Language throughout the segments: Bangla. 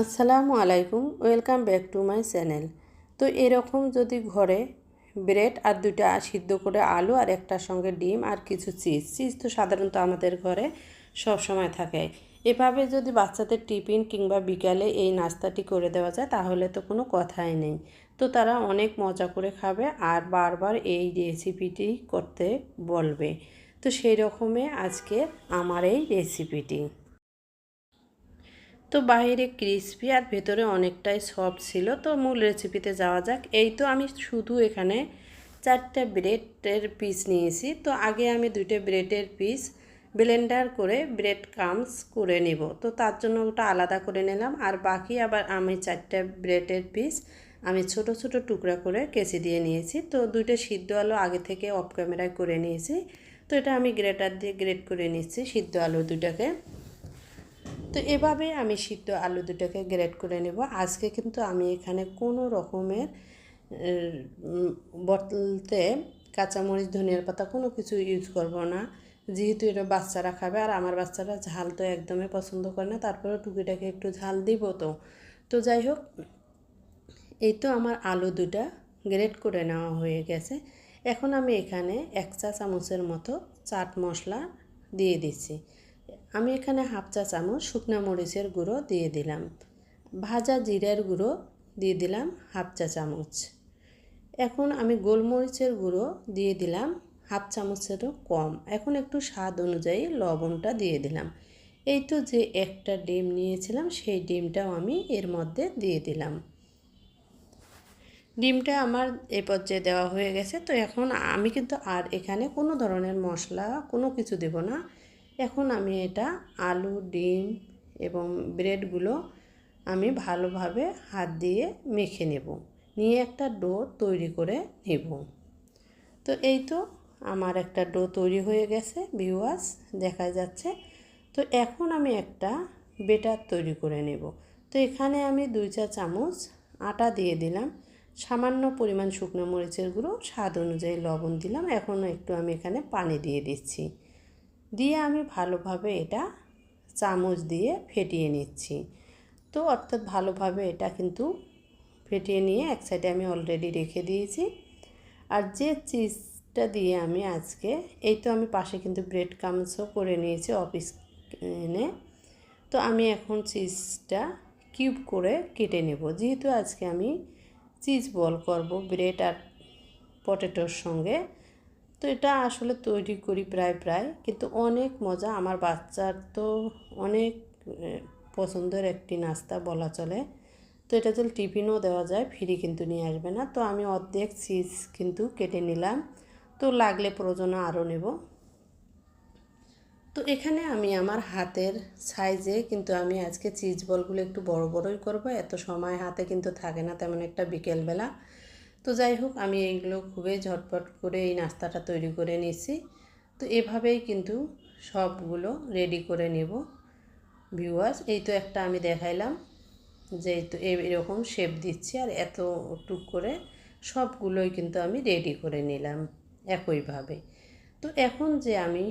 আসসালামু আলাইকুম, welcome back to my channel. তো এরকম যদি ঘরে ব্রেড আর দুটা সিদ্ধ করে আলু আর একটার সঙ্গে ডিম আর কিছু চিজ চিজ তো সাধারণত আমাদের ঘরে সব সময় থাকে। এভাবে যদি বাচ্চাদের টিফিন কিংবা বিকালে এই নাস্তাটি করে দেওয়া যায়, তাহলে তো কোনো কথাই নেই। তো তারা অনেক মজা করে খাবে আর বারবার এই রেসিপিটি করতে বলবে। তো সেই রকমই আজকে আমার এই রেসিপিটি। তো বাইরে ক্রিসপি আর ভেতরে অনেকটাই সফট ছিল। তো মূল রেসিপিতে যাওয়া যাক। এই তো আমি শুধু এখানে চারটা ব্রেডের পিস নিয়েছি। তো আগে আমি দুইটা ব্রেডের পিস ব্লেন্ডার করে ব্রেড কামস করে নেব। তো তার জন্য ওটা আলাদা করে নিলাম। আর বাকি আবার আমি চারটা ব্রেডের পিস আমি ছোট ছোট টুকরা করে কেচি দিয়ে নিয়েছি। তো দুইটা সিদ্ধ আলু আগে থেকে অফ ক্যামেরায় করে নিয়েছি। তো এটা আমি গ্রেটার দিয়ে গ্রেট করে নিচ্ছি সিদ্ধ আলু দুটাকে তো এভাবে আমি সিদ্ধ আলু দুটোকে গ্রেড করে নেব। আজকে কিন্তু আমি এখানে কোনো রকমের বলতে কাঁচামরিচ, ধনিয়ার পাতা কোনো কিছু ইউজ করব না। যেহেতু এটা বাচ্চারা খাবে আর আমার বাচ্চারা ঝাল তো একদমই পছন্দ করে না তারপরে টুকিটাকে একটু ঝাল দিব তো। তো যাই হোক, এই তো আমার আলু দুটা গ্রেড করে নেওয়া হয়ে গেছে। এখন আমি এখানে এক চা চামচের মতো চাট মশলা দিয়ে দিচ্ছি। আমি এখানে হাফ চা চামচ শুকনো মরিচের গুঁড়ো দিয়ে দিলাম। ভাজা জিরার গুঁড়ো দিয়ে দিলাম হাফ চা চামচ। এখন আমি গোলমরিচের গুঁড়ো দিয়ে দিলাম হাফ চামচেরও কম। এখন একটু স্বাদ অনুযায়ী লবণটা দিয়ে দিলাম। এই তো যে একটা ডিম নিয়েছিলাম, সেই ডিমটাও আমি এর মধ্যে দিয়ে দিলাম। ডিমটা আমার এ পর্যায়ে দেওয়া হয়ে গেছে, তো এখন আমি কিন্তু আর এখানে কোনো ধরনের মশলা কোনো কিছু দেব না। এখন আমি এটা আলু, ডিম এবং ব্রেডগুলো আমি ভালোভাবে হাত দিয়ে মেখে নেব। নিয়ে একটা ডো তৈরি করে নেব। তো এই তো আমার একটা ডো তৈরি হয়ে গেছে, ভিউয়ার্স, দেখা যাচ্ছে। তো এখন আমি একটা বেটার তৈরি করে নেব। তো এখানে আমি দুই চা চামচ আটা দিয়ে দিলাম। সামান্য পরিমাণ শুকনো মরিচের গুঁড়ো, স্বাদ অনুযায়ী লবণ দিলাম। এখন একটু আমি এখানে পানি দিয়ে দিচ্ছি। দিয়ে আমি ভালোভাবে এটা চামচ দিয়ে ফেটিয়ে নিচ্ছি। তো অর্থাৎ ভালোভাবে এটা কিন্তু ফেটিয়ে নিয়ে এক সাইডে আমি অলরেডি রেখে দিয়েছি। আর যে চিজটা দিয়ে আমি আজকে, এই তো আমি পাশে কিন্তু ব্রেড কামসও করে নিয়েছি অফিস এনে তো আমি এখন চিজটা কিউব করে কেটে নেব। যেহেতু আজকে আমি চিজ বল করব ব্রেড আর পটেটোর সঙ্গে তো এটা আসলে তৈরি করি প্রায় প্রায়। কিন্তু অনেক মজা। আমার বাচ্চার তো অনেক পছন্দের একটি নাস্তা বলা চলে। তো এটা যদি টিফিনও দেওয়া যায়, ফ্রি কিন্তু নিয়ে আসবে না। তো আমি অর্ধেক চিজ কিন্তু কেটে নিলাম। তো লাগলে প্রয়োজনে আরও নেব। তো এখানে আমি আমার হাতের সাইজে কিন্তু আমি আজকে চিজ বলগুলো একটু বড় বড়ই করব। এত সময় হাতে কিন্তু থাকে না তেমন একটা বিকেলবেলা। তো যাই হোক, আমি এইগুলো খুবই ঝটপট করে এই নাস্তাটা তৈরি করে নিয়েছি। তো এভাবেই কিন্তু সবগুলো রেডি করে নেব ভিউয়ার্স এই তো একটা আমি দেখাইলাম যে তো এরকম শেপ দিচ্ছি আর এত টুক করে সবগুলোই কিন্তু আমি রেডি করে নিলাম একইভাবে তো এখন যে আমি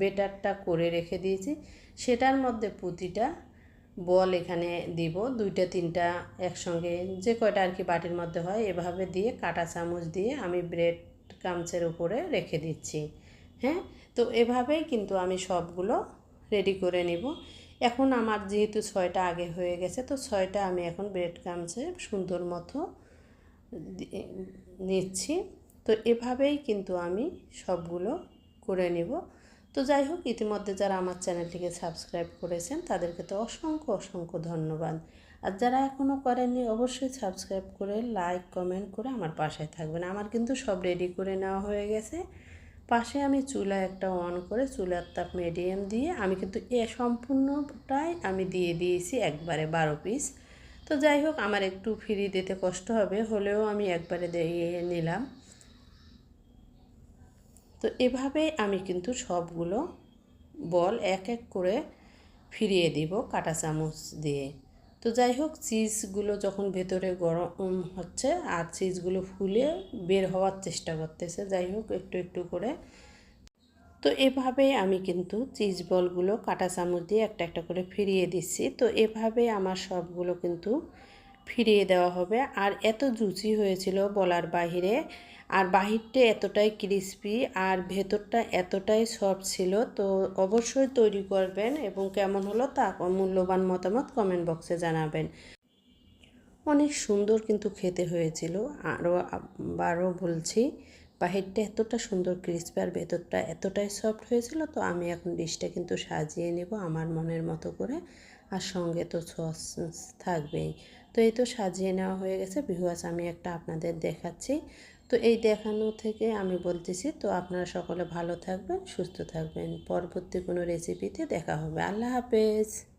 বেটারটা করে রেখে দিয়েছি, সেটার মধ্যে পুঁতিটা বল এখানে দিব, দুইটা, তিনটা একসঙ্গে যে কয়টা আর কি বাটির মধ্যে হয় এভাবে দিয়ে কাটা চামচ দিয়ে আমি ব্রেড কামচের উপরে রেখে দিচ্ছি হ্যাঁ? তো এভাবেই কিন্তু আমি সবগুলো রেডি করে নিব। এখন আমার যেহেতু ছয়টা আগে হয়ে গেছে, তো ছয়টা আমি এখন ব্রেড কামচে সুন্দর মতো নিচ্ছি। তো এভাবেই কিন্তু আমি সবগুলো করে নেব। তো যাই হোক, ইতিমধ্যে যারা আমার চ্যানেলটিকে সাবস্ক্রাইব করেছেন, তাদেরকে তো অসংখ্য অসংখ্য ধন্যবাদ। আর যারা এখনও করেননি, অবশ্যই সাবস্ক্রাইব করে, লাইক, কমেন্ট করে আমার পাশে থাকবেন। আমার কিন্তু সব রেডি করে নেওয়া হয়ে গেছে। পাশে আমি চুলা একটা অন করে, চুলার তাপ মিডিয়াম দিয়ে আমি কিন্তু এ সম্পূর্ণটাই আমি দিয়ে দিয়েছি একবারে বারো পিস। তো যাই হোক, আমার একটু ফ্রি দিতে কষ্ট হবে, হলেও আমি একবারে দিয়ে নিলাম। তো এভাবে আমি কিন্তু সবগুলো বল এক এক করে ফিরিয়ে দিব কাটা চামচ দিয়ে। তো যাই হোক, চিজগুলো যখন ভেতরে গরম হচ্ছে আর চিজগুলো ফুলে বের হওয়ার চেষ্টা করতেছে, যাই হোক একটু একটু করে। তো এভাবে আমি কিন্তু চিজ বলগুলো কাঁটা চামচ দিয়ে একটা একটা করে ফিরিয়ে দিচ্ছি। তো এভাবে আমার সবগুলো কিন্তু ফিরিয়ে দেওয়া হবে। আর এত জুচি হয়েছিল বলার বাহিরে। আর বাহিরটা এতটাই ক্রিস্পি আর ভেতরটা এতটাই সফট ছিল। তো অবশ্যই তৈরি করবেন এবং কেমন হলো তা মূল্যবান মতামত কমেন্ট বক্সে জানাবেন। অনেক সুন্দর কিন্তু খেতে হয়েছিল। আরও আবারও বলছি, বাহিরটা এতটা সুন্দর, ক্রিস্পি আর ভেতরটা এতটাই সফট হয়েছিল, তো আমি এখন ডিশটা কিন্তু সাজিয়ে নেব আমার মনের মতো করে। আর সঙ্গে তো সস থাকবেই। তো এই তো সাজিয়ে নেওয়া হয়ে গেছে। বিহুয়াস আমি একটা আপনাদের দেখাচ্ছি। তো এই দেখানো থেকে আমি বলতেছি, তো আপনারা সকলে ভালো থাকবেন, সুস্থ থাকবেন। পরবর্তী কোনো রেসিপিতে দেখা হবে। আল্লাহ হাফেজ।